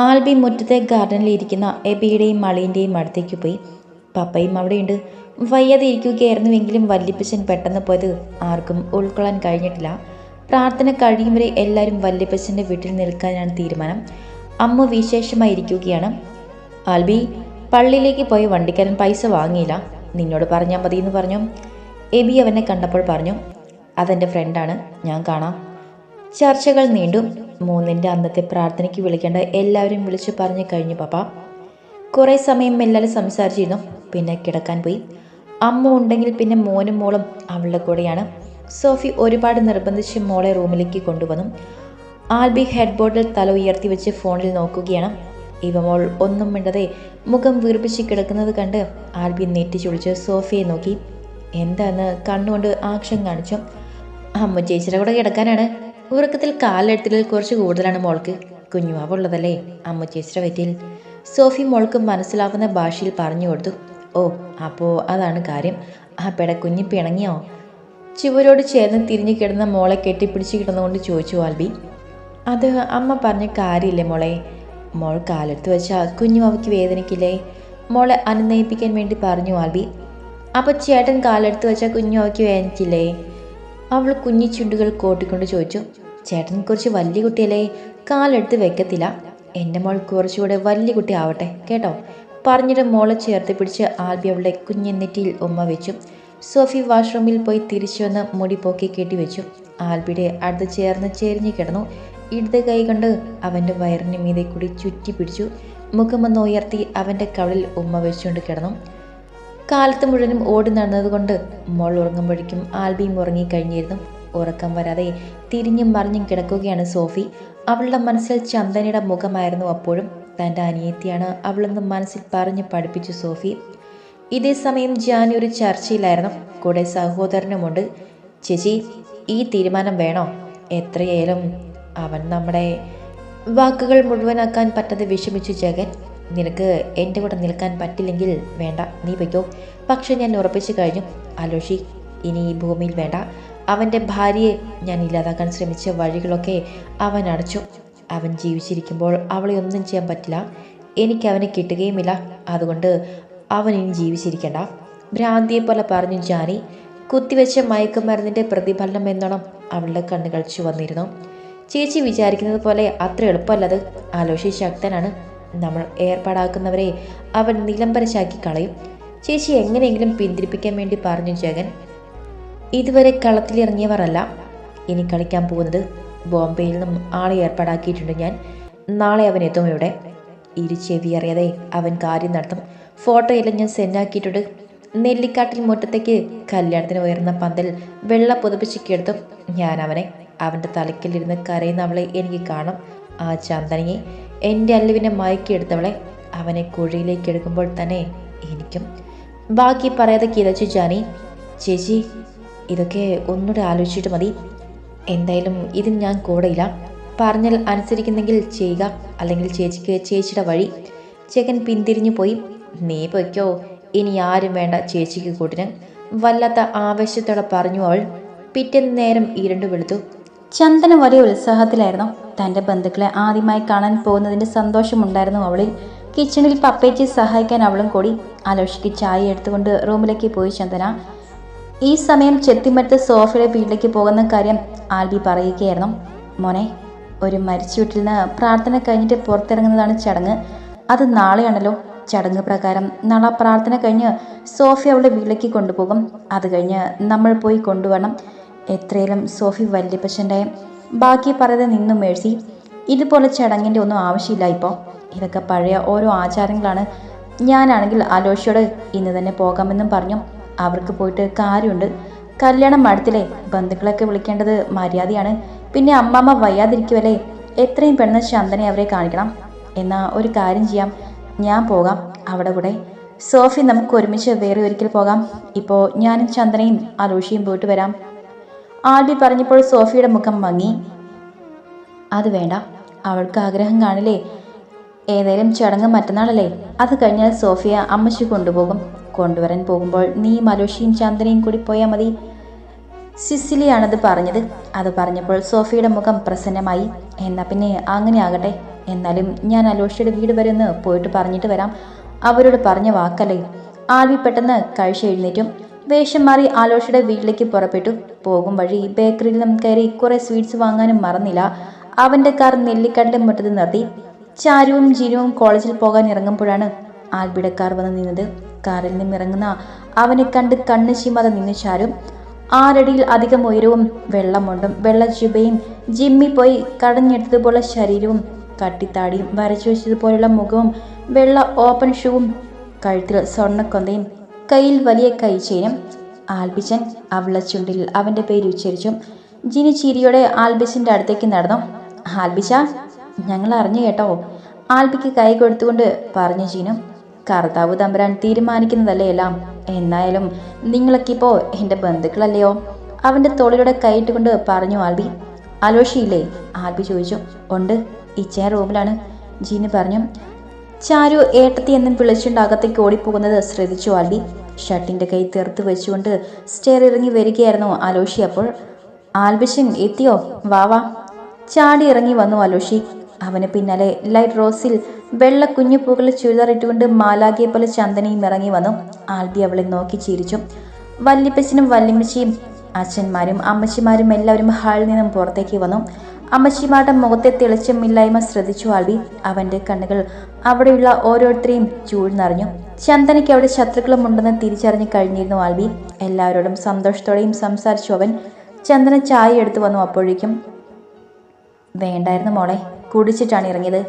ആൽബി മുറ്റത്തെ ഗാർഡനിൽ ഇരിക്കുന്ന എബിയുടെയും മളീന്റെയും അടുത്തേക്ക് പോയി. പപ്പയും അവിടെയുണ്ട്. വയ്യാതെ ഇരിക്കുകയായിരുന്നുവെങ്കിലും വല്യപ്പച്ചൻ പെട്ടെന്ന് പോയത് ആർക്കും ഉൾക്കൊള്ളാൻ കഴിഞ്ഞിട്ടില്ല. പ്രാർത്ഥന കഴിയും വരെ എല്ലാവരും വല്യപ്പച്ചന്റെ വീട്ടിൽ നിൽക്കാനാണ് തീരുമാനം. അമ്മ വിശേഷമായിരിക്കുകയാണ് ആൽബി പള്ളിയിലേക്ക് പോയി വണ്ടിക്കാരൻ പൈസ വാങ്ങിയില്ല. നിന്നോട് പറഞ്ഞാൽ മതി എന്ന് പറഞ്ഞു. എബി അവനെ കണ്ടപ്പോൾ പറഞ്ഞു അതെന്റെ ഫ്രണ്ടാണ്. ഞാൻ കാണാം. ചർച്ചകൾ നീണ്ടു. മൂന്നിന്റെ അന്നത്തെ പ്രാർത്ഥനയ്ക്ക് വിളിക്കേണ്ട എല്ലാവരും വിളിച്ചു പറഞ്ഞു കഴിഞ്ഞു പാപ്പ. കുറേ സമയം എല്ലാവരും സംസാരിച്ചിരുന്നു പിന്നെ കിടക്കാൻ പോയി. അമ്മ ഉണ്ടെങ്കിൽ പിന്നെ മോനും മോളും അവളുടെ കൂടെയാണ്. സോഫി ഒരുപാട് നിർബന്ധിച്ച് മോളെ റൂമിലേക്ക് കൊണ്ടുവന്നു. ആൽബി ഹെഡ് ബോർഡിൽ തല ഉയർത്തി വെച്ച് ഫോണിൽ നോക്കുകയാണ്. ഇവ മോൾ ഒന്നും മിണ്ടതെ മുഖം വീർപ്പിച്ച് കിടക്കുന്നത് കണ്ട് ആൽബി നെറ്റി ചുളിച്ച് സോഫിയെ നോക്കി. എന്താന്ന് കണ്ണുകൊണ്ട് ആക്ഷൻ കാണിച്ചു. അമ്മ ചേച്ചിയുടെ കൂടെ കിടക്കാനാണ്. ഉറക്കത്തിൽ കാലെടുത്തിൽ കുറച്ച് കൂടുതലാണ് മോൾക്ക്. കുഞ്ഞുമാവുള്ളതല്ലേ? അമ്മ ചേച്ചിയുടെ വയറ്റിൽ. സോഫി മോൾക്ക് മനസ്സിലാവുന്ന ഭാഷയിൽ പറഞ്ഞു കൊടുത്തു. ഓ അപ്പോൾ അതാണ് കാര്യം. ആ പെട കുഞ്ഞി പിണങ്ങിയോ? ചുവരോട് ചേർന്ന് തിരിഞ്ഞു കിടന്ന മോളെ കെട്ടിപ്പിടിച്ച് കിടന്നുകൊണ്ട് ചോദിച്ചു ആൽബി. അത് അമ്മ പറഞ്ഞ കാര്യമില്ലേ മോളെ? മോൾ കാലെടുത്ത് വെച്ചാൽ കുഞ്ഞു അവയ്ക്ക് വേദനിക്കില്ലേ? മോളെ അനുനയിപ്പിക്കാൻ വേണ്ടി പറഞ്ഞു ആൽബി. അപ്പോൾ ചേട്ടൻ കാലെടുത്ത് വെച്ചാൽ കുഞ്ഞു അവയ്ക്ക് വേദനിക്കില്ലേ? അവൾ കുഞ്ഞി ചുണ്ടുകൾ കോട്ടിക്കൊണ്ട് ചോദിച്ചു. ചേട്ടൻ കുറച്ച് വലിയ കുട്ടിയല്ലേ? കാലെടുത്ത് വെക്കത്തില്ല. എന്റെ മോൾ കുറച്ചുകൂടെ വലിയ കുട്ടി ആവട്ടെ കേട്ടോ? പറഞ്ഞിട്ട് മോളെ ചേർത്ത് പിടിച്ച് ആൽബി അവളുടെ കുഞ്ഞെന്നെറ്റിയിൽ ഉമ്മ വെച്ചു. സോഫി വാഷ്റൂമിൽ പോയി തിരിച്ചു വന്ന് മുടി പോക്കി കെട്ടി വെച്ചു. ആൽബിയുടെ അടുത്ത് ചേർന്ന് ചെരിഞ്ഞു കിടന്നു. ഇടത് കൈ കൊണ്ട് അവന്റെ വയറിന് മീതെ കൂടി ചുറ്റി പിടിച്ചു. മുഖമൊന്ന് ഉയർത്തി അവന്റെ കവളിൽ ഉമ്മ വെച്ചുകൊണ്ട് കിടന്നു. കാലത്ത് മുഴുവനും ഓടി നടന്നതുകൊണ്ട് മോൾ ഉറങ്ങുമ്പോഴേക്കും ആൽബിയും ഉറങ്ങിക്കഴിഞ്ഞിരുന്നു. ഉറക്കം വരാതെ തിരിഞ്ഞും മറിഞ്ഞും കിടക്കുകയാണ് സോഫി. അവളുടെ മനസ്സിൽ ചന്ദനയുടെ മുഖമായിരുന്നു അപ്പോഴും. തന്റെ അനിയത്തിയാണ് അവളെന്ന് മനസ്സിൽ പറഞ്ഞ് പഠിപ്പിച്ചു സോഫി. ഇതേ സമയം ജാനി ഒരു ചർച്ചയിലായിരുന്നു. കൂടെ സഹോദരനുമുണ്ട്. ചേച്ചി ഈ തീരുമാനം വേണോ? എത്രയേലും അവൻ നമ്മുടെ വാക്കുകൾ മുഴുവനാക്കാൻ പറ്റാതെ വിഷമിച്ചു ജഗൻ. നിനക്ക് എന്റെ കൂടെ നിൽക്കാൻ പറ്റില്ലെങ്കിൽ വേണ്ട നീ വയ്ക്കോ പക്ഷെ ഞാൻ ഉറപ്പിച്ചു കഴിഞ്ഞു. അലോഷി ഇനി ഈ ഭൂമിയിൽ വേണ്ട. അവന്റെ ഭാര്യയെ ഞാൻ ഇല്ലാതാക്കാൻ ശ്രമിച്ച വഴികളൊക്കെ അവൻ അടച്ചു. അവൻ ജീവിച്ചിരിക്കുമ്പോൾ അവളെ ഒന്നും ചെയ്യാൻ പറ്റില്ല. എനിക്ക് അവനെ കിട്ടുകയുമില്ല. അതുകൊണ്ട് അവൻ ഇനി ജീവിച്ചിരിക്കണ്ട. ഭ്രാന്തിയെ പോലെ പറഞ്ഞു ജാനി. കുത്തിവെച്ച മയക്കുമരുന്നിന്റെ പ്രതിഫലനം എന്നോണം അവളുടെ കണ്ണുകൾ ചുവന്നിരുന്നു. ചേച്ചി വിചാരിക്കുന്നത് പോലെ അത്ര എളുപ്പമല്ലത്. ആലോഷി ശക്തനാണ്. നമ്മൾ ഏർപ്പാടാക്കുന്നവരെ അവൻ നിലംബരശാക്കി കളയും. ചേച്ചി എങ്ങനെയെങ്കിലും പിന്തിരിപ്പിക്കാൻ വേണ്ടി പറഞ്ഞു ജഗൻ. ഇതുവരെ കളത്തിലിറങ്ങിയവരല്ല. ഇനി കളിക്കാൻ പോകുന്നത് ബോംബെയിൽ നിന്നും ആളെ ഏർപ്പാടാക്കിയിട്ടുണ്ട് ഞാൻ. നാളെ അവൻ എത്തും ഇവിടെ. ഇരു ചെവി അറിയാതെ അവൻ കാര്യം നടത്തും. ഫോട്ടോയെല്ലാം ഞാൻ സെൻഡാക്കിയിട്ടുണ്ട് നെല്ലിക്കാട്ടിൽ മുറ്റത്തേക്ക് കല്യാണത്തിന് ഉയർന്ന പന്തൽ വെള്ള പുതപ്പിച്ച് കിടത്തും. ഞാൻ അവനെ അവന്റെ തലക്കിലിരുന്ന് കരയുന്ന അവളെ എനിക്ക് കാണും. ആ ചന്ദനയെ എന്റെ അല്ലുവിനെ മയക്കിയെടുത്തവളെ അവനെ കുഴിയിലേക്ക് എടുക്കുമ്പോൾ തന്നെ എനിക്കും. ബാക്കി പറയാതെ കിതച്ചു ജാനി. ചേച്ചി ഇതൊക്കെ ഒന്നുകൂടെ ആലോചിച്ചിട്ട് മതി. എന്തായാലും ഇതിന് ഞാൻ കൂടെയില്ല. പറഞ്ഞാൽ അനുസരിക്കുന്നെങ്കിൽ ചെയ്യുക. അല്ലെങ്കിൽ ചേച്ചിക്ക് ചേച്ചിയുടെ വഴി. ചേക്കൻ പിന്തിരിഞ്ഞു പോയി. നീ പൊയ്ക്കോ. ഇനി ആരും വേണ്ട ചേച്ചിക്ക് കൂട്ടിന്. വല്ലാത്ത ആവേശത്തോടെ പറഞ്ഞു അവൾ. പിറ്റേന്ന് നേരം ഇരുണ്ടു വെളുത്തു. ചന്ദന വലിയ ഉത്സാഹത്തിലായിരുന്നു. തന്റെ ബന്ധുക്കളെ ആദ്യമായി കാണാൻ പോകുന്നതിന്റെ സന്തോഷമുണ്ടായിരുന്നു അവളിൽ. കിച്ചണിൽ പപ്പേച്ചി സഹായിക്കാൻ അവളും കൂടി. അലോഷിക്ക് ചായ എടുത്തുകൊണ്ട് റൂമിലേക്ക് പോയി ചന്ദന. ഈ സമയം ചെത്തിമരത്ത് സോഫയുടെ വീട്ടിലേക്ക് പോകുന്ന കാര്യം ആൽബി പറയുകയായിരുന്നു. മോനെ ഒരു മരിച്ചു വീട്ടിൽ നിന്ന് പ്രാർത്ഥന കഴിഞ്ഞിട്ട് പുറത്തിറങ്ങുന്നതാണ് ചടങ്ങ്. അത് നാളെയാണല്ലോ. ചടങ്ങ് പ്രകാരം നാളെ പ്രാർത്ഥന കഴിഞ്ഞ് സോഫി അവളുടെ വീട്ടിലേക്ക് കൊണ്ടുപോകും. അത് കഴിഞ്ഞ് നമ്മൾ പോയി കൊണ്ടുവരണം. എത്രയേലും സോഫി വല്യപ്പച്ചന്റെ ബാക്കി പറയാതെ നിന്നും മേഴ്സി. ഇതുപോലെ ചടങ്ങിന്റെ ഒന്നും ആവശ്യമില്ല ഇപ്പോൾ ഇതൊക്കെ പഴയ ഓരോ ആചാരങ്ങളാണ്. ഞാനാണെങ്കിൽ ആലോചിയോട് ഇന്ന് തന്നെ പോകാമെന്നും പറഞ്ഞു. അവർക്ക് പോയിട്ട് കാര്യമുണ്ട്. കല്യാണം അടുത്തില്ലേ? ബന്ധുക്കളൊക്കെ വിളിക്കേണ്ടത് മര്യാദയാണ്. പിന്നെ അമ്മമ്മ വയ്യാതിരിക്കുമല്ലേ എത്രയും പെട്ടെന്ന് ചന്ദനെ അവരെ കാണിക്കണം. എന്നാ ഒരു കാര്യം ചെയ്യാം. ഞാൻ പോകാം അവിടെ കൂടെ. സോഫി നമുക്ക് ഒരുമിച്ച് വേറെ ഒരിക്കൽ പോകാം. ഇപ്പോൾ ഞാനും ചന്ദനയും അലൂഷിയും പോയിട്ട് വരാം. ആൽബി പറഞ്ഞപ്പോൾ സോഫിയുടെ മുഖം മങ്ങി. അത് വേണ്ട. അവൾക്ക് ആഗ്രഹം കാണില്ലേ? ഏതായാലും ചടങ്ങ് മറ്റന്നാളല്ലേ? അത് കഴിഞ്ഞാൽ സോഫിയ അമ്മച്ചി കൊണ്ടുപോകും. കൊണ്ടുവരാൻ പോകുമ്പോൾ നീ മലോഷിയും ചന്ദനയും കൂടി പോയാൽ മതി. സിസിലിയാണത് പറഞ്ഞത്. അത് പറഞ്ഞപ്പോൾ സോഫിയുടെ മുഖം പ്രസന്നമായി. എന്നാൽ പിന്നെ അങ്ങനെ ആകട്ടെ. എന്നാലും ഞാൻ അലോഷിയുടെ വീട് വരെ ഒന്ന് പോയിട്ട് പറഞ്ഞിട്ട് വരാം. അവരോട് പറഞ്ഞ വാക്കല്ലേ. ആൽവി പെട്ടെന്ന് കഴിച്ച് എഴുന്നേറ്റും. വേഷം മാറി ആലോഷയുടെ വീട്ടിലേക്ക് പുറപ്പെട്ടു. പോകും വഴി ബേക്കറിയിൽ നിന്നും കയറി കുറെ സ്വീറ്റ്സ് വാങ്ങാനും മറന്നില്ല. അവന്റെ കാർ നെല്ലിക്കടലും മുറ്റത്ത് നിർത്തി. ചാരുവും ജിനുവും കോളേജിൽ പോകാൻ ഇറങ്ങുമ്പോഴാണ് ആൽബിടക്കാർ കാർ വന്ന് നിന്നത്. കാറിൽ നിന്നും ഇറങ്ങുന്ന അവനെ കണ്ട് കണ്ണ് ചീമാതെ നിന്നു ചാരും ആറടിയിൽ അധികം ഉയരവും വെള്ളമുണ്ടും വെള്ള ചുബയും ജിമ്മി പോയി കടഞ്ഞെടുത്തതുപോലെ ശരീരവും കട്ടിത്താടിയും വരച്ചു വെച്ചതുപോലുള്ള മുഖവും വെള്ള ഓപ്പൺ ഷൂവും കഴുത്തിൽ സ്വർണക്കൊന്തയും കയ്യിൽ വലിയ കൈച്ചെയിനും ആൽബിച്ചൻ അവളെ ചുണ്ടിൽ അവന്റെ പേര് ഉച്ചരിച്ചു. ജിനി ചിരിയോടെ ആൽബിച്ചന്റെ അടുത്തേക്ക് നടന്നു. ആൽബിച്ച ഞങ്ങൾ അറിഞ്ഞു കേട്ടോ. ആൽബിക്ക് കൈ കൊടുത്തുകൊണ്ട് പറഞ്ഞു ജീനു കർത്താവ് തമ്പുരാൻ തീരുമാനിക്കുന്നതല്ലേ എല്ലാം? എന്നായാലും നിങ്ങളൊക്കെ ഇപ്പോൾ എന്റെ ബന്ധുക്കളല്ലയോ? അവന്റെ തോളിലൂടെ കൈയിട്ടുകൊണ്ട് പറഞ്ഞു ആൽബി അലോഷിയില്ലേ? ആൽബി ചോദിച്ചു ഉണ്ട് ഇച്ചയ റൂമിലാണ്. ജീന് പറഞ്ഞു ചാരു ഏട്ടത്തി എന്നും വിളിച്ചുകൊണ്ട് അകത്തേക്ക് ഓടിപ്പോകുന്നത് ശ്രദ്ധിച്ചു ആൽബി. ഷർട്ടിന്റെ കൈ തീർത്ത് വെച്ചുകൊണ്ട് സ്റ്റെയർ ഇറങ്ങി വരികയായിരുന്നു അലോഷി അപ്പോൾ. ആൽബിഷൻ എത്തിയോ? വാവാ ചാടി ഇറങ്ങി വന്നു അലോഷി. അവന് പിന്നാലെ ലൈറ്റ് റോസിൽ വെള്ള കുഞ്ഞു പൂക്കൾ ചുരിദറിട്ടുകൊണ്ട് മാലാകിയെ പോലെ ചന്ദനയും ഇറങ്ങി വന്നു. ആൽബി അവളെ നോക്കി ചിരിച്ചു. വല്യപ്പച്ചനും വല്യമ്മച്ചിയും അച്ഛന്മാരും അമ്മച്ചിമാരും എല്ലാവരും ഹാളിൽ നിന്നും പുറത്തേക്ക് വന്നു. അമ്മച്ചിമാരുടെ മുഖത്തെ തെളിച്ചമില്ലായ്മ ശ്രദ്ധിച്ചു ആൽബി. അവന്റെ കണ്ണുകൾ അവിടെയുള്ള ഓരോരുത്തരെയും ചൂഴ്ന്നറിഞ്ഞു. ചന്ദനയ്ക്ക് അവിടെ ശത്രുക്കളും ഉണ്ടെന്ന് തിരിച്ചറിഞ്ഞു കഴിഞ്ഞിരുന്നു ആൽബി. എല്ലാവരോടും സന്തോഷത്തോടെയും സംസാരിച്ചു അവൻ. ചന്ദന ചായ എടുത്തു വന്നു അപ്പോഴേക്കും. വേണ്ടായിരുന്നു മോളെ. കുടിച്ചിട്ടാണ് ഇറങ്ങിയത്.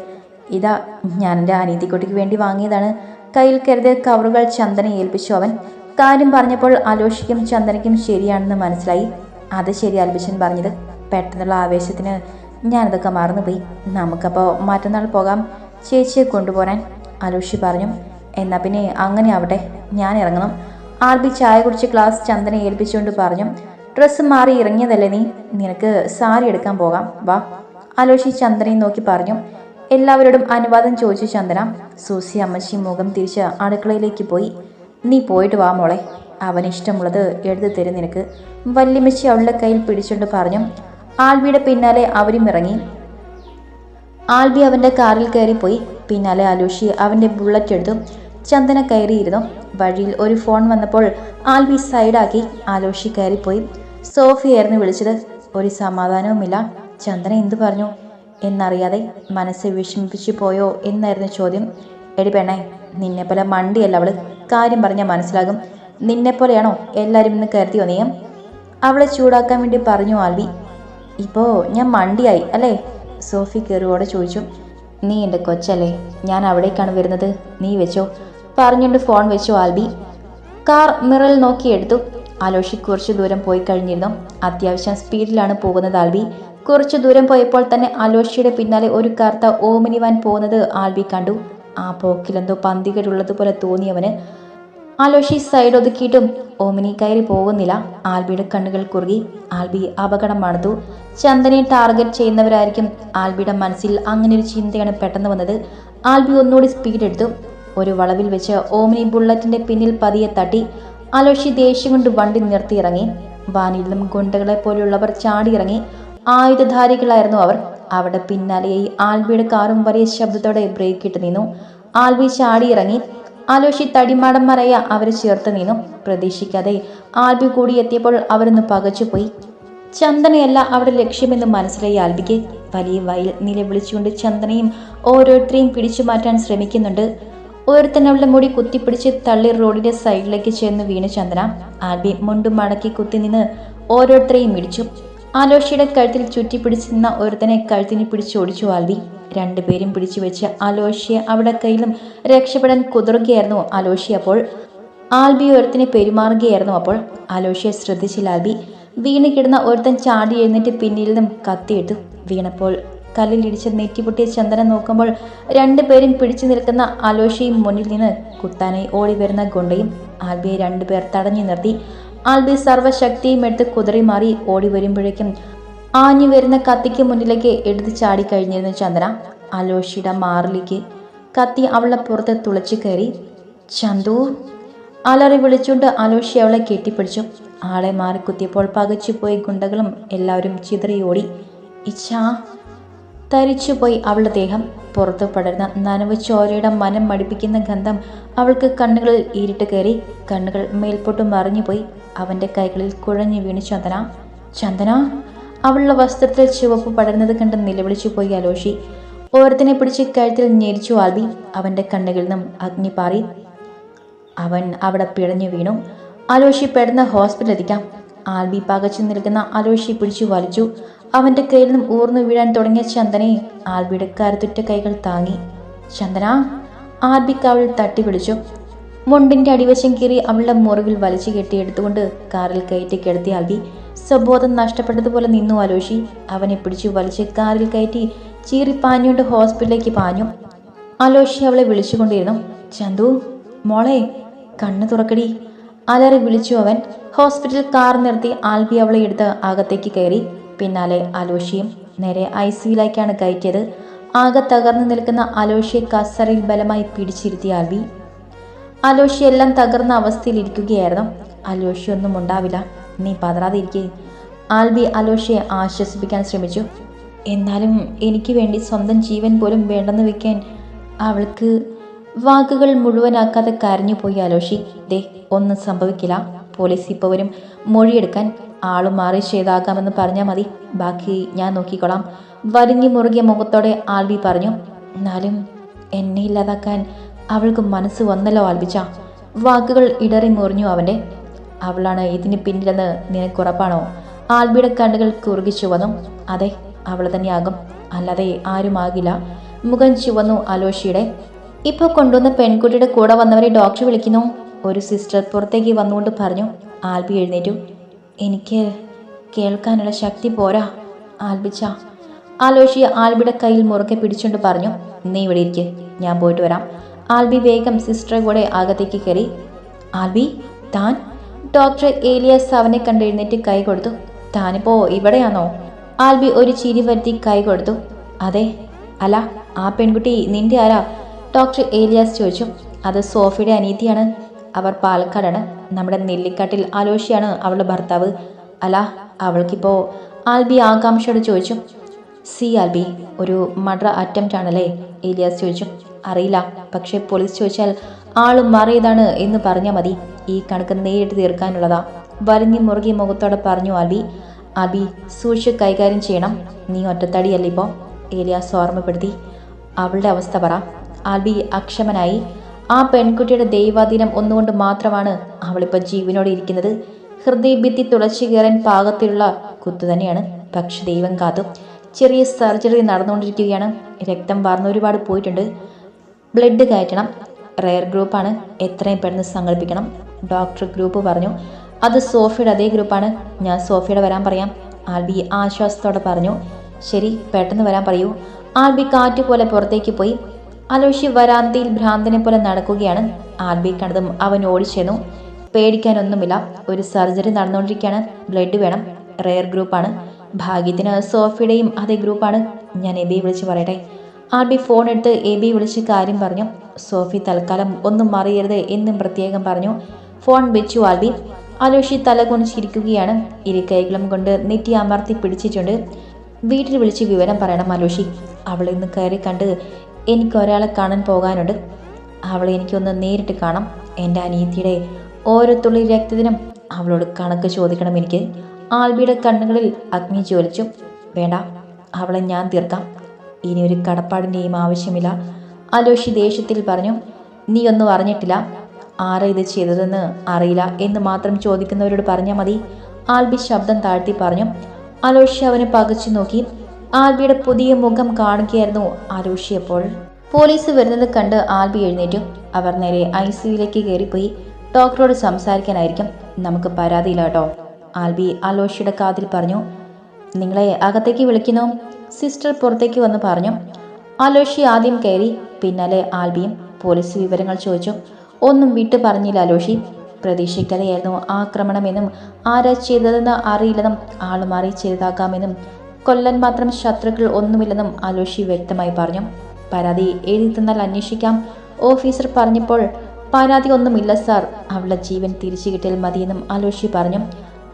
ഇതാ ഞാൻ എന്റെ അനീതിക്കുട്ടിക്ക് വേണ്ടി വാങ്ങിയതാണ്. കയ്യിൽ കരുതിയ കവറുകൾ ചന്ദനെ ഏൽപ്പിച്ചു അവൻ. കാര്യം പറഞ്ഞപ്പോൾ അലോഷിക്കും ചന്ദനയ്ക്കും ശരിയാണെന്ന് മനസ്സിലായി. അത് ശരി അൽബിഷൻ പറഞ്ഞത്. പെട്ടെന്നുള്ള ആവേശത്തിന് ഞാനിതൊക്കെ മറന്നുപോയി. നമുക്കപ്പോൾ മറ്റന്നാൾ പോകാം. ചേച്ചിയെ കൊണ്ടുപോരാൻ അലോഷി പറഞ്ഞു. എന്നാൽ പിന്നെ അങ്ങനെ ആവട്ടെ ഞാൻ ഇറങ്ങണം. ആൽബി ചായ കുടിച്ച് ക്ലാസ് ചന്ദനെ ഏൽപ്പിച്ചുകൊണ്ട് പറഞ്ഞു. ഡ്രസ്സ് മാറി ഇറങ്ങിയതല്ലേ നീ? നിനക്ക് സാരി എടുക്കാൻ പോകാം. വാ. അലോഷി ചന്ദ്രനെ നോക്കി പറഞ്ഞു. എല്ലാവരോടും അനുവാദം ചോദിച്ചു ചന്ദന. സൂസി അമ്മച്ചി മുഖം തിരിച്ച് അടുക്കളയിലേക്ക് പോയി. നീ പോയിട്ട് വാ മോളെ. അവൻ ഇഷ്ടമുള്ളത് എഴുതി തരും നിനക്ക്. വല്യമ്മച്ചി അവളുടെ കയ്യിൽ പിടിച്ചുകൊണ്ട് പറഞ്ഞു. ആൽബിയുടെ പിന്നാലെ അവരും ഇറങ്ങി. ആൽബി അവന്റെ കാറിൽ കയറിപ്പോയി. പിന്നാലെ അലൂഷി അവന്റെ ബുള്ളറ്റ് എടുത്തു. ചന്ദന കയറിയിരുന്നു. വഴിയിൽ ഒരു ഫോൺ വന്നപ്പോൾ ആൽബി സൈഡാക്കി ആലോഷി കയറിപ്പോയി. സോഫിയായിരുന്നു വിളിച്ചത്. ഒരു സമാധാനവുമില്ല. ചന്ദന എന്തു പറഞ്ഞു? എന്നറിയാതെ മനസ്സ് വിഷമിപ്പിച്ചു പോയോ എന്നായിരുന്നു ചോദ്യം. എടി പെണ്ണേ നിന്നെപ്പോലെ മണ്ടിയല്ല അവൾ. കാര്യം പറഞ്ഞാൽ മനസ്സിലാകും. നിന്നെപ്പോലെയാണോ എല്ലാവരും ഇന്ന് കരുതിയോ നീയം? അവളെ ചൂടാക്കാൻ വേണ്ടി പറഞ്ഞു ആൽവി ഇപ്പോൾ ഞാൻ മണ്ടിയായി അല്ലേ? സോഫി കയറുവോടെ ചോദിച്ചു. നീ എന്റെ കൊച്ചല്ലേ? ഞാൻ അവിടേക്കാണ് വരുന്നത്. നീ വെച്ചോ. പറഞ്ഞുകൊണ്ട് ഫോൺ വെച്ചു ആൽബി. കാർ മിറൽ നോക്കി എടുത്തു. ആലോഷി കുറച്ചു ദൂരം പോയി കഴിഞ്ഞിരുന്നു. അത്യാവശ്യം സ്പീഡിലാണ് പോകുന്നത് ആൽബി. കുറച്ചു ദൂരം പോയപ്പോൾ തന്നെ അലോഷിയുടെ പിന്നാലെ ഒരു കറുത്ത ഓമിനി വാൻ പോകുന്നത് ആൽബി കണ്ടു. ആ പോക്കിലെന്തോ പന്തികളുള്ളതുപോലെ തോന്നിയവന് ആലോഷി സൈഡ് ഒതുക്കിയിട്ടും ഓമിനി കയറി പോകുന്നില്ല. ആൽബിയുടെ കണ്ണുകൾ കുറുകി. ആൽബി അപകടം മണത്തു ചന്ദനെ ടാർഗറ്റ് ചെയ്യുന്നവരായിരിക്കും ആൽബിയുടെ മനസ്സിൽ അങ്ങനെ ഒരു ചിന്തയാണ് പെട്ടെന്ന് വന്നത്. ആൽബി ഒന്നുകൂടി സ്പീഡ് എടുത്തു. ഒരു വളവിൽ വെച്ച് ഓമിനി ബുള്ളറ്റിന്റെ പിന്നിൽ പതിയെ തട്ടി. അലോഷി ദേഷ്യം കൊണ്ട് വണ്ടി നിർത്തിയിറങ്ങി. വാനിലും ഗുണ്ടകളെ പോലെയുള്ളവർ ചാടിയിറങ്ങി. ആയുധധാരികളായിരുന്നു അവർ. അവിടെ പിന്നാലെയായി ആൽബിയുടെ കാറും വലിയ ശബ്ദത്തോടെ ബ്രേക്ക് ഇട്ട് നിന്നു. ആൽബി ചാടിയിറങ്ങി. ആലോഷി തടിമാടം മറയ അവരെ ചേർത്ത് നിന്നു. പ്രതീക്ഷിക്കാതെ ആൽബി കൂടി എത്തിയപ്പോൾ അവരൊന്ന് പകച്ചുപോയി ചന്ദനയല്ല അവിടെ ലക്ഷ്യമെന്ന് മനസ്സിലായി ആൽബിക്ക്. വലിയ വയൽ നിലവിളിച്ചുകൊണ്ട് ചന്ദനയും ഓരോരുത്തരെയും പിടിച്ചു മാറ്റാൻ ശ്രമിക്കുന്നുണ്ട്. ഓരോരുത്തരവളുടെ മുടി കുത്തിപ്പിടിച്ച് തള്ളി റോഡിന്റെ സൈഡിലേക്ക് ചെന്ന് വീണു ചന്ദന. ആൽബി മുണ്ടും മടക്കി കുത്തി നിന്ന് ഓരോരുത്തരെയും ഇടിച്ചു. ആലോഷിയുടെ കഴുത്തിൽ ചുറ്റിപ്പിടിച്ച് നിന്ന ഒരുത്തനെ കഴുത്തിന് പിടിച്ച് ഓടിച്ചു രണ്ടുപേരും പിടിച്ചു വെച്ച് ആലോഷിയെ അവിടെ കയ്യിലും രക്ഷപ്പെടാൻ കുതിർക്കുകയായിരുന്നു ആലോഷി അപ്പോൾ. ആൽബി ഒരുത്തിനെ പെരുമാറുകയായിരുന്നു അപ്പോൾ. ആലോഷിയെ ശ്രദ്ധിച്ചില്ല ആൽബി. വീണ് കിടന്ന ഒരുത്തൻ ചാടി എഴുന്നേറ്റ് പിന്നിൽ നിന്നും കത്തിയിട്ടു വീണപ്പോൾ കല്ലിലിടിച്ച് നെറ്റിപൊട്ടിയ ചന്ദനം നോക്കുമ്പോൾ രണ്ടുപേരും പിടിച്ചു നിൽക്കുന്ന ആലോഷിയും മുന്നിൽ നിന്ന് കുത്താനായി ഓടി വരുന്ന ഗുണ്ടയും ആൽബിയെ രണ്ടുപേർ തടഞ്ഞു നിർത്തി. ആൽബി സർവശക്തിയും എടുത്ത് കുതിറി മാറി ഓടി വരുമ്പോഴേക്കും ആഞ്ഞു വരുന്ന കത്തിക്ക് മുന്നിലേക്ക് എടുത്ത് ചാടി കഴിഞ്ഞിരുന്നു ചന്ദ്ര അലോഷിയുടെ മാറിലേക്ക് കത്തി അവളെ പുറത്ത് തുളച്ചു കയറി ചന്തു അലറി വിളിച്ചുകൊണ്ട് അലോഷി അവളെ കെട്ടിപ്പിടിച്ചു. ആളെ മാറി കുത്തിയപ്പോൾ പകച്ചുപോയി ഗുണ്ടകളും എല്ലാവരും ചിതറി ഓടി ഇച്ഛാ തരിച്ചുപോയി അവളുടെ ദേഹം. പുറത്തു പടരുന്ന നനവ് ചോരയുടെ മനം മടിപ്പിക്കുന്ന ഗന്ധം അവൾക്ക് കണ്ണുകളിൽ ഈരിട്ട് കയറി കണ്ണുകൾ മേൽപോട്ട് മറിഞ്ഞുപോയി. അവന്റെ കൈകളിൽ കുഴഞ്ഞു വീണു ചന്ദന. ചന്ദന? അവളുടെ വസ്ത്രത്തിൽ ചുവപ്പ് പടരുന്നത് കണ്ട് നിലവിളിച്ചു പോയി അലോഷി. ഓരത്തിനെ പിടിച്ച് കഴുത്തിൽ ഞെരിച്ചു ആൽബി. അവന്റെ കണ്ണുകളിൽ നിന്നും അഗ്നി പാറി. അവൻ അവിടെ പിഴഞ്ഞു വീണു. അലോഷി പെടുന്ന ഹോസ്പിറ്റലിലെത്തിക്കാം. ആൽബി പകച്ചു നിൽക്കുന്ന അലോഷി പിടിച്ചു വലിച്ചു. അവന്റെ കയ്യിൽ നിന്നും ഊർന്നു വീഴാൻ തുടങ്ങിയ ചന്ദനയെ ആൽബിയുടെ കരുത്തുറ്റ കൈകൾ താങ്ങി. ചന്ദന ആൽബിക്ക് അവൾ തട്ടി വിളിച്ചു മുണ്ടിന്റെ അടിവശം കീറി അവളുടെ മുറിവിൽ വലിച്ചു കെട്ടിയെടുത്തുകൊണ്ട് കാറിൽ കയറ്റി കിടത്തി ആൽബി. സ്വബോധം നഷ്ടപ്പെട്ടതുപോലെ നിന്നു അലോഷി. അവനെ പിടിച്ചു വലിച്ച് കാറിൽ കയറ്റി ചീറി പാഞ്ഞുകൊണ്ട് ഹോസ്പിറ്റലിലേക്ക് പാഞ്ഞു. അലോഷി അവളെ വിളിച്ചുകൊണ്ടിരുന്നു. ചന്തു മോളെ കണ്ണു തുറക്കടി. അലറി വിളിച്ചു അവൻ. ഹോസ്പിറ്റൽ കാർ നിർത്തി ആൽബി അവളെ എടുത്ത് അകത്തേക്ക് കയറി. പിന്നാലെ അലോഷിയും നേരെ ഐ സിയിലേക്കാണ് കയറ്റിയത്. ആകെ തകർന്നു നിൽക്കുന്ന അലോഷിയെ കസറിൽ ബലമായി പിടിച്ചിരുത്തി ആൽബി അലോഷി എല്ലാം തകർന്ന അവസ്ഥയിൽ ഇരിക്കുകയായിരുന്നു. അലോഷി ഒന്നും ഉണ്ടാവില്ല. നീ പതറാതിരിക്കേ. ആൽബി അലോഷിയെ ആശ്വസിപ്പിക്കാൻ ശ്രമിച്ചു. എന്നാലും എനിക്ക് വേണ്ടി സ്വന്തം ജീവൻ പോലും വേണ്ടെന്ന് വെക്കാൻ അവൾക്ക് വാക്കുകൾ മുഴുവനാക്കാതെ കരഞ്ഞു പോയി അലോഷി ദേ ഒന്നും സംഭവിക്കില്ല. പോലീസ് ഇപ്പോൾ വരും. മൊഴിയെടുക്കാൻ ആൾ മാറി ചെയ്താകാമെന്ന് പറഞ്ഞാൽ മതി. ബാക്കി ഞാൻ നോക്കിക്കോളാം. വലിഞ്ഞു മുറുകിയ മുഖത്തോടെ ആൽബി പറഞ്ഞു എന്നാലും എന്നെ ഇല്ലാതാക്കാൻ അവൾക്ക് മനസ്സ് വന്നല്ലോ ആൽബിച്ച. വാക്കുകൾ ഇടറി മുറിഞ്ഞു അവന്റെ അവളാണ് ഇതിന് പിന്നിലെന്ന് നിനക്കുറപ്പാണോ ആൽബിയുടെ കണ്ണുകൾ കുറുകി ചുവന്നു. അതെ അവൾ തന്നെയാകും. അല്ലാതെ ആരുമാകില്ല മുഖം ചുവന്നു അലോഷിയുടെ ഇപ്പോൾ കൊണ്ടുവന്ന പെൺകുട്ടിയുടെ കൂടെ വന്നവരെ ഡോക്ടർ വിളിക്കുന്നു. ഒരു സിസ്റ്റർ പുറത്തേക്ക് വന്നുകൊണ്ട് പറഞ്ഞു ആൽബി എഴുന്നേറ്റു. എനിക്ക് കേൾക്കാനുള്ള ശക്തി പോരാ ആൽബിച്ച. ആലോഷി ആൽബിയുടെ കയ്യിൽ മുറുക്കെ പിടിച്ചുകൊണ്ട് പറഞ്ഞു നീ ഇവിടെ ഇരിക്ക് ഞാൻ പോയിട്ട് വരാം. ആൽബി വേഗം സിസ്റ്ററെ കൂടെ അകത്തേക്ക് കയറി. ആൽബി താൻ? ഡോക്ടർ ഏലിയാസ് അവനെ കണ്ട് എഴുന്നേറ്റ് കൈ കൊടുത്തു. താനിപ്പോ ഇവിടെയാണോ ആൽബി ഒരു ചിരി വരുത്തി കൈ കൊടുത്തു. അതെ അല്ല ആ പെൺകുട്ടി നിന്റെ ആരാ? ഡോക്ടർ ഏലിയാസ് ചോദിച്ചു. അത് സോഫിയുടെ അനീതിയാണ്. അവർ പാലക്കാടാണ്. നമ്മുടെ നെല്ലിക്കാട്ടിൽ ആലോഷിയാണ് അവളുടെ ഭർത്താവ്. അല്ല അവൾക്കിപ്പോൾ ആൽബി ആകാംക്ഷയോട് ചോദിച്ചു. സി ആൽബി ഒരു മർഡർ അറ്റംപ്റ്റ് ആണല്ലേ? ഏലിയാസ് ചോദിച്ചു. അറിയില്ല പക്ഷേ പോലീസ് ചോദിച്ചാൽ ആൾ മറിയതാണ് എന്ന് പറഞ്ഞാൽ മതി. ഈ കണക്ക് നേരിട്ട് തീർക്കാനുള്ളതാ. വലിഞ്ഞു മുറുകി മുഖത്തോടെ പറഞ്ഞു ആൽബി. ആൽബി സൂക്ഷിച്ച് കൈകാര്യം ചെയ്യണം. നീ ഒറ്റത്തടിയല്ലേ ഇപ്പോൾ ഏലിയാസ് ഓർമ്മപ്പെടുത്തി. അവളുടെ അവസ്ഥ പറ. ആൽബി അക്ഷമനായി. ആ പെൺകുട്ടിയുടെ ദൈവാധീനം ഒന്നുകൊണ്ട് മാത്രമാണ് അവളിപ്പോൾ ജീവനോടെ ഇരിക്കുന്നത്. ഹൃദയഭിത്തി തുളച്ചു കയറാൻ പാകത്തിലുള്ള കുത്തു തന്നെയാണ്. പക്ഷെ ദൈവം കാത്തു. ചെറിയ സർജറി നടന്നുകൊണ്ടിരിക്കുകയാണ്. രക്തം വാർന്ന് ഒരുപാട് പോയിട്ടുണ്ട്. ബ്ലഡ് കയറ്റണം. റെയർ ഗ്രൂപ്പാണ്. എത്രയും പെട്ടെന്ന് സങ്കല്പിക്കണം. ഡോക്ടർ ഗ്രൂപ്പ് പറഞ്ഞു. അത് സോഫിയുടെ അതേ ഗ്രൂപ്പാണ്. ഞാൻ സോഫിയുടെ വരാൻ പറയാം. ആൽബി ആശ്വാസത്തോടെ പറഞ്ഞു. ശരി പെട്ടെന്ന് വരാൻ പറയൂ. ആൽബി കാറ്റ് പോലെ പുറത്തേക്ക് പോയി. അലോഷി വരാന്തയിൽ ഭ്രാന്തനെ പോലെ നടക്കുകയാണ്. ആൽബി കണ്ടതും അവൻ ഓടിച്ചെന്നു. പേടിക്കാനൊന്നുമില്ല. ഒരു സർജറി നടന്നുകൊണ്ടിരിക്കുകയാണ്. ബ്ലഡ് വേണം. റെയർ ഗ്രൂപ്പാണ്. ഭാഗ്യത്തിന് സോഫിയുടെയും അതേ ഗ്രൂപ്പാണ്. ഞാൻ എബിയെ വിളിച്ച് പറയട്ടെ. ആൽബി ഫോൺ എടുത്ത് എബി വിളിച്ച് കാര്യം പറഞ്ഞു. സോഫി തൽക്കാലം ഒന്നും മറിയരുത് എന്നും പ്രത്യേകം പറഞ്ഞു. ഫോൺ വെച്ചു ആൽബി. അലോഷി തല കുണിച്ചിരിക്കുകയാണ് ഇരു കൈകളും കൊണ്ട് നെറ്റി അമർത്തി പിടിച്ചിട്ടുണ്ട്. വീട്ടിൽ വിളിച്ച് വിവരം പറയണം അലോഷി. അവൾ ഇന്ന് കയറി കണ്ട് എനിക്ക് ഒരാളെ കാണാൻ പോകാനുണ്ട്. അവളെ എനിക്കൊന്ന് നേരിട്ട് കാണാം. എന്റെ അനിയത്തിയുടെ ഓരോ തുള്ളി രക്തത്തിനും അവളോട് കണക്ക് ചോദിക്കണം എനിക്ക്. ആൽബിയുടെ കണ്ണുകളിൽ അഗ്നി ജ്വലിച്ചു. വേണ്ട അവളെ ഞാൻ തീർക്കാം. ഇനി ഒരു കടപ്പാടിന്റെയും ആവശ്യമില്ല. അലോഷി ദേഷ്യത്തിൽ പറഞ്ഞു നീ ഒന്നും അറിഞ്ഞിട്ടില്ല. ആരാ ഇത് ചെയ്തതെന്ന് അറിയില്ല എന്ന് മാത്രം ചോദിക്കുന്നവരോട് പറഞ്ഞാൽ മതി. ആൽബി ശബ്ദം താഴ്ത്തി പറഞ്ഞു. അലോഷി അവനെ പകച്ചു നോക്കി. ആൽബിയുടെ പുതിയ മുഖം കാണുകയായിരുന്നു ആരൂഷിയപ്പോൾ പോലീസ് വരുന്നത് കണ്ട് ആൽബി എഴുന്നേറ്റു. അവർ നേരെ ഐ സിയിലേക്ക് കയറിപ്പോയി. ഡോക്ടറോട് സംസാരിക്കാനായിരിക്കും. നമുക്ക് പരാതിയില്ല കേട്ടോ. ആൽബി അലോഷിയുടെ കാതിൽ പറഞ്ഞു. നിങ്ങളെ അകത്തേക്ക് വിളിക്കുന്നു. സിസ്റ്റർ പുറത്തേക്ക് വന്ന് പറഞ്ഞു. അലോഷി ആദ്യം കയറി പിന്നാലെ ആൽബിയും പോലീസ് വിവരങ്ങൾ ചോദിച്ചു. ഒന്നും വിട്ടു പറഞ്ഞില്ല അലോഷി പ്രതീക്ഷിക്കാതെയായിരുന്നു ആക്രമണമെന്നും ആരാ ചെയ്തതെന്ന് അറിയില്ലെന്നും ആളുമാറി ചെയ്താക്കാമെന്നും കൊല്ലാൻ മാത്രം ശത്രുക്കൾ ഒന്നുമില്ലെന്നും അലോഷി വ്യക്തമായി പറഞ്ഞു. പരാതി എഴുതി തന്നാൽ അന്വേഷിക്കാം. ഓഫീസർ പറഞ്ഞപ്പോൾ പരാതി ഒന്നുമില്ല സാർ. അവളുടെ ജീവൻ തിരിച്ചു കിട്ടിയാൽ മതിയെന്നും അലോഷി പറഞ്ഞു.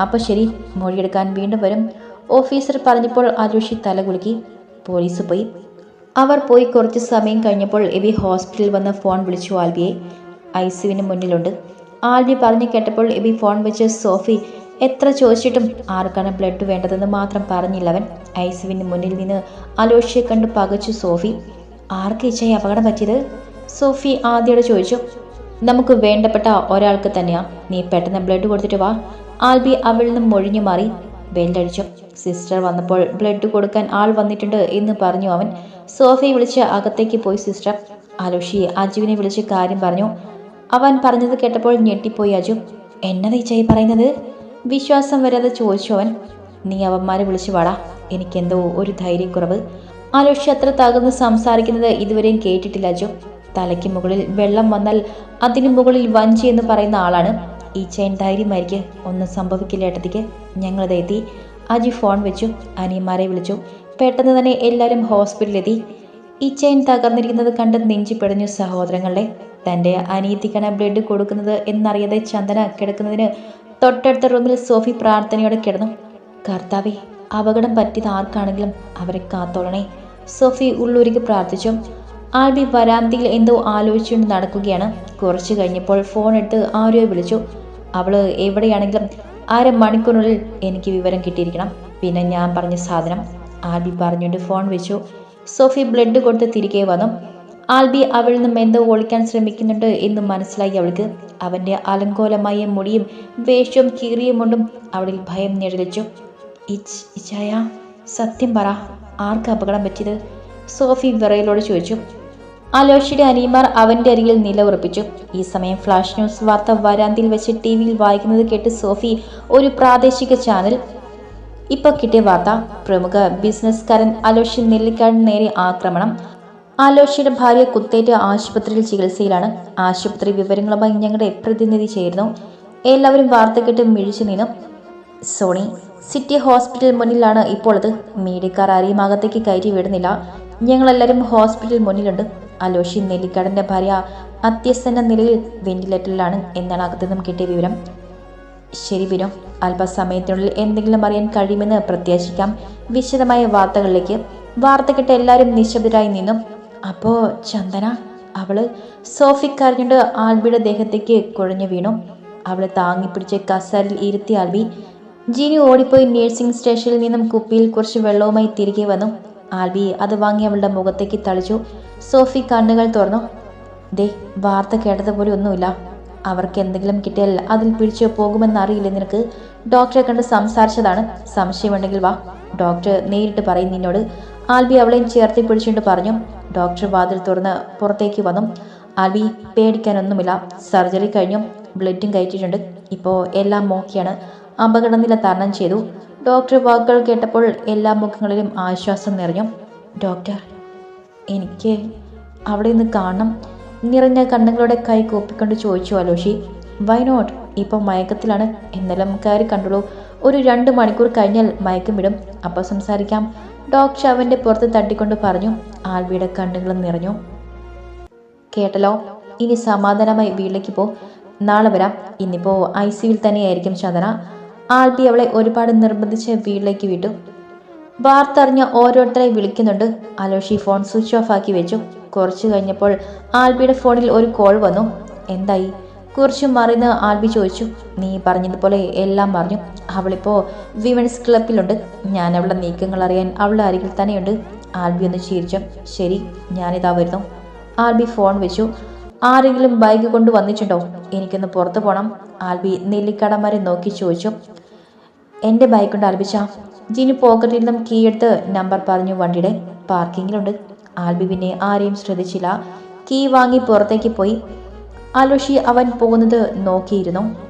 അപ്പോൾ ശരി മൊഴിയെടുക്കാൻ വീണ്ടും വരും. ഓഫീസർ പറഞ്ഞപ്പോൾ അലോഷി തലകുലുക്കി പോലീസ് പോയി. അവർ പോയി കുറച്ച് സമയം കഴിഞ്ഞപ്പോൾ എബി ഹോസ്പിറ്റലിൽ വന്ന് ഫോൺ വിളിച്ചു ആൽബിയെ. ഐ സിവിന് മുന്നിലുണ്ട്. ആൽബി പറഞ്ഞു കേട്ടപ്പോൾ എബി ഫോൺ വെച്ച് സോഫി എത്ര ചോദിച്ചിട്ടും ആർക്കാണ് ബ്ലഡ് വേണ്ടതെന്ന് മാത്രം പറഞ്ഞില്ലവൻ. ഐസുവിന് മുന്നിൽ നിന്ന് അലോഷ്യയെ കണ്ട് പകച്ചു സോഫി ആർക്ക് ഇച്ചായി അപകടം പറ്റിയത്? സോഫി ആദ്യയോടെ ചോദിച്ചു നമുക്ക് വേണ്ടപ്പെട്ട ഒരാൾക്ക് തന്നെയാ. നീ പെട്ടെന്ന് ബ്ലഡ് കൊടുത്തിട്ട് വാ. ആൽബി അവളിൽ നിന്നും മൊഴിഞ്ഞു മാറി ബെല്ലടിച്ചു. സിസ്റ്റർ വന്നപ്പോൾ ബ്ലഡ് കൊടുക്കാൻ ആൾ വന്നിട്ടുണ്ട് എന്ന് പറഞ്ഞു അവൻ. സോഫിയെ വിളിച്ച് അകത്തേക്ക് പോയി സിസ്റ്റർ. അലോഷി അജുവിനെ വിളിച്ച് കാര്യം പറഞ്ഞു. അവൻ പറഞ്ഞത് കേട്ടപ്പോൾ ഞെട്ടിപ്പോയി അജു. എന്നതീച്ചായി ഈ ചായി പറയുന്നത്? വിശ്വാസം വരാതെ ചോദിച്ചു അവൻ നീ അവന്മാരെ വിളിച്ചു വാടാ. എനിക്കെന്തോ ഒരു ധൈര്യക്കുറവ്. ആലോഷി അത്ര തകർന്ന് സംസാരിക്കുന്നത് ഇതുവരെയും കേട്ടിട്ടില്ല അജു. തലയ്ക്ക് മുകളിൽ വെള്ളം വന്നാൽ അതിനു മുകളിൽ വഞ്ചി എന്ന് പറയുന്ന ആളാണ്. ഈ ചെയിൻ ധൈര്യമായിരിക്കും. ഒന്നും സംഭവിക്കില്ല ഏട്ടത്തിക്ക്. ഞങ്ങളത് എത്തി. അജി ഫോൺ വെച്ചു. അനിയന്മാരെ വിളിച്ചു. പെട്ടെന്ന് തന്നെ എല്ലാവരും ഹോസ്പിറ്റലിലെത്തി. ഈ ചെയിൻ തകർന്നിരിക്കുന്നത് കണ്ട് നെഞ്ചി പിടഞ്ഞു സഹോദരങ്ങളെ തന്റെ അനിയത്തിക്കാണ് ബ്ലഡ് കൊടുക്കുന്നത് എന്നറിയാതെ ചന്ദന കിടക്കുന്നതിന് തൊട്ടടുത്ത റൂമിൽ സോഫി പ്രാർത്ഥനയോടെ കിടന്നു. കർത്താവെ അപകടം പറ്റിയത് ആർക്കാണെങ്കിലും അവരെ കാത്തോളണേ. സോഫി ഉള്ളൂരിക്ക് പ്രാർത്ഥിച്ചു. ആൽബി വരാന്തിയിൽ എന്തോ ആലോചിച്ചുകൊണ്ട് നടക്കുകയാണ്. കുറച്ചു കഴിഞ്ഞപ്പോൾ ഫോൺ എടുത്ത് ആര്യോ വിളിച്ചു. അവൾ എവിടെയാണെങ്കിലും അര മണിക്കൂറിനുള്ളിൽ എനിക്ക് വിവരം കിട്ടിയിരിക്കണം. പിന്നെ ഞാൻ പറഞ്ഞ സാധനം ആൽബി പറഞ്ഞുകൊണ്ട് ഫോൺ വെച്ചു. സോഫി ബ്ലഡ് കൊടുത്ത് തിരികെ വന്നു. ആൽബി അവളിൽ നിന്നും എന്തോ ഒളിക്കാൻ ശ്രമിക്കുന്നുണ്ട് എന്ന് മനസ്സിലായി അവൾക്ക്. അവന്റെ അലങ്കോലമായ മുടിയും വേഷവും കീറിയും കൊണ്ടും അവളിൽ ഭയം നിഴലിച്ചു. ഇച്ച് ഇച്ചായ സത്യം പറ ആർക്ക് അപകടം പറ്റിയത്? സോഫി വിറയലോട് ചോദിച്ചു. അലോഷിയുടെ അനിയന്മാർ അവന്റെ അരികിൽ നിലയുറപ്പിച്ചു ഈ സമയം ഫ്ലാഷ് ന്യൂസ് വാർത്ത വരാന്തിയിൽ വെച്ച് ടി വിയിൽ വായിക്കുന്നത് കേട്ട് സോഫി ഒരു പ്രാദേശിക ചാനൽ. ഇപ്പോൾ കിട്ടിയ വാർത്ത പ്രമുഖ ബിസിനസ്സുകാരൻ അലോഷി നെല്ലിക്കാടിന് നേരെ ആക്രമണം. ആലോഷിയുടെ ഭാര്യ കുത്തേറ്റ് ആശുപത്രിയിൽ ചികിത്സയിലാണ്. ആശുപത്രി വിവരങ്ങളുമായി ഞങ്ങളുടെ പ്രതിനിധി ചേരുന്നു. എല്ലാവരും വാർത്ത കേട്ട് മിഴിച്ചു നിന്നു. സോണി സിറ്റി ഹോസ്പിറ്റൽ മുന്നിലാണ് ഇപ്പോൾ ഇത് മീഡിയക്കാർ ആരെയും അകത്തേക്ക് കയറ്റി വിടുന്നില്ല. ഞങ്ങളെല്ലാവരും ഹോസ്പിറ്റൽ മുന്നിലുണ്ട്. അലോഷി നെല്ലിക്കാടന്റെ ഭാര്യ അത്യസന്ന നിലയിൽ വെന്റിലേറ്ററിലാണ് എന്നാണ് അകത്തുനിന്നും കിട്ടിയ വിവരം. ശരി വിനോ അല്പസമയത്തിനുള്ളിൽ എന്തെങ്കിലും അറിയാൻ കഴിയുമെന്ന് പ്രത്യാശിക്കാം. വിശദമായ വാർത്തകളിലേക്ക്. വാർത്ത കേട്ട് എല്ലാവരും നിശബ്ദരായി നിന്നും. അപ്പോ ചന്ദന അവൾ സോഫി കരഞ്ഞുകൊണ്ട് ആൽബിയുടെ ദേഹത്തേക്ക് കുഴഞ്ഞു വീണു. അവളെ താങ്ങിപ്പിടിച്ച് കസാരിൽ ഇരുത്തി ആൽബി ജിനി ഓടിപ്പോയി നേഴ്സിംഗ് സ്റ്റേഷനിൽ നിന്നും കുപ്പിയിൽ കുറച്ച് വെള്ളവുമായി തിരികെ വന്നു. ആൽബി അത് വാങ്ങി അവളുടെ മുഖത്തേക്ക് തളിച്ചു. സോഫി കണ്ണുകൾ തുറന്നു. ദേ വാർത്ത കേട്ടതുപോലെ ഒന്നുമില്ല. അവർക്ക് എന്തെങ്കിലും കിട്ടിയാൽ അതിൽ പിടിച്ചു പോകുമെന്ന് അറിയില്ല നിനക്ക്? ഡോക്ടറെ കണ്ട് സംസാരിച്ചതാണ്. സംശയമുണ്ടെങ്കിൽ വാ. ഡോക്ടർ നേരിട്ട് പറയും നിന്നോട്. ആൽബി അവളെയും ചേർത്തി പിടിച്ചുകൊണ്ട് പറഞ്ഞു. ഡോക്ടർ വാതിൽ തുറന്ന് പുറത്തേക്ക് വന്നു. ആൽബി പേടിക്കാനൊന്നുമില്ല. സർജറി കഴിഞ്ഞു. ബ്ലഡും കയറ്റിയിട്ടുണ്ട്. ഇപ്പോൾ എല്ലാം ഓക്കെയാണ് അപകടനില തരണം ചെയ്തു. ഡോക്ടർ വാക്കുകൾ കേട്ടപ്പോൾ എല്ലാ മുഖങ്ങളിലും ആശ്വാസം നിറഞ്ഞു. ഡോക്ടർ എനിക്ക് അവിടെ നിന്ന് കാണണം. നിറഞ്ഞ കണ്ണുകളുടെ കൈ കൂപ്പിക്കൊണ്ട് ചോദിച്ചു അലോഷി. Why not? ഇപ്പം മയക്കത്തിലാണ്. എന്നാലും കയറി കണ്ടുള്ളൂ. ഒരു രണ്ട് മണിക്കൂർ കഴിഞ്ഞാൽ മയക്കം വിടും. അപ്പോൾ സംസാരിക്കാം. ഡോക്ടർ അവന്റെ പുറത്ത് തട്ടിക്കൊണ്ട് പറഞ്ഞു ആൽവിയുടെ കണ്ണുകൾ നിറഞ്ഞു. കേട്ടല്ലോ. ഇനി സമാധാനമായി വീട്ടിലേക്ക് പോ. നാളെ വരാം. ഇന്നിപ്പോൾ ഐ സിയിൽ തന്നെയായിരിക്കും ചതന ആൽബി അവളെ ഒരുപാട് നിർബന്ധിച്ച് വീട്ടിലേക്ക് വിട്ടു. വാർത്തറിഞ്ഞ ഓരോരുത്തരെ വിളിക്കുന്നുണ്ട്. അലോഷി ഫോൺ സ്വിച്ച് ഓഫ് ആക്കി വെച്ചു. കുറച്ച് കഴിഞ്ഞപ്പോൾ ആൽബിയുടെ ഫോണിൽ ഒരു കോൾ വന്നു. എന്തായി? കുറച്ച് മറിന്ന് ആൽബി ചോദിച്ചു നീ പറഞ്ഞതുപോലെ എല്ലാം പറഞ്ഞു. അവളിപ്പോൾ വിമൻസ് ക്ലബിലുണ്ട് ഞാൻ അവളുടെ നീക്കങ്ങൾ അറിയാൻ അവളുടെ അരികിൽ തന്നെയുണ്ട്. ആൽബി ഒന്ന് ചിരിച്ചു. ശരി ഞാനിതാ വരുന്നു. ആൽബി ഫോൺ വെച്ചു. ആരെങ്കിലും ബൈക്ക് കൊണ്ട് വന്നിട്ടുണ്ടോ? എനിക്കൊന്ന് പുറത്തു പോകണം ആൽബി നെല്ലിക്കടമാരെ നോക്കി ചോദിച്ചു. എന്റെ ബൈക്ക് കൊണ്ട് ആൽബിച്ച. ജിനി പോക്കറ്റിൽ നിന്നും കീ എടുത്ത് നമ്പർ പറഞ്ഞു വണ്ടിയുടെ പാർക്കിങ്ങിലുണ്ട്. ആൽബി പിന്നെ ആരെയും ശ്രദ്ധിച്ചില്ല. കീ വാങ്ങി പുറത്തേക്ക് പോയി. ആലോഷി അവൻ പോകുന്നത് നോക്കിയിരുന്നു.